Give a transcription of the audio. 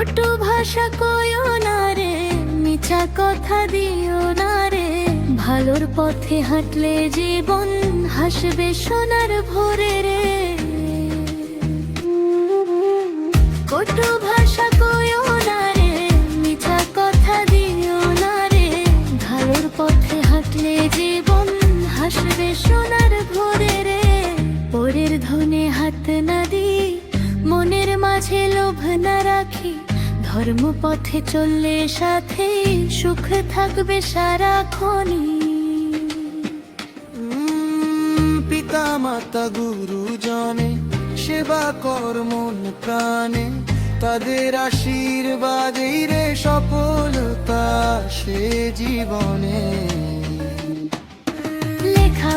কটু ভাষা কইও না রে, মিছা কথা দিও না রে। ভালোর পথে হাঁটলে জীবন হাসবে সোনার ভোরে রে। কটু ভাষা কইও না রে, মিছা কথা দিও না রে। ভালোর পথে হাঁটলে জীবন হাসবে সোনার ভোরে রে। পরের ধনে হাত না দি মনের মাঝে লোভ না রাখি। ধর্ম পথে চললে সাথে সুখ থাকবে সারাক্ষণই। পিতা মাতা গুরুজনে সেবা কর মন প্রাণে তাদের আশীর্বাদেই রে সফলতা সে জীবনে। লেখা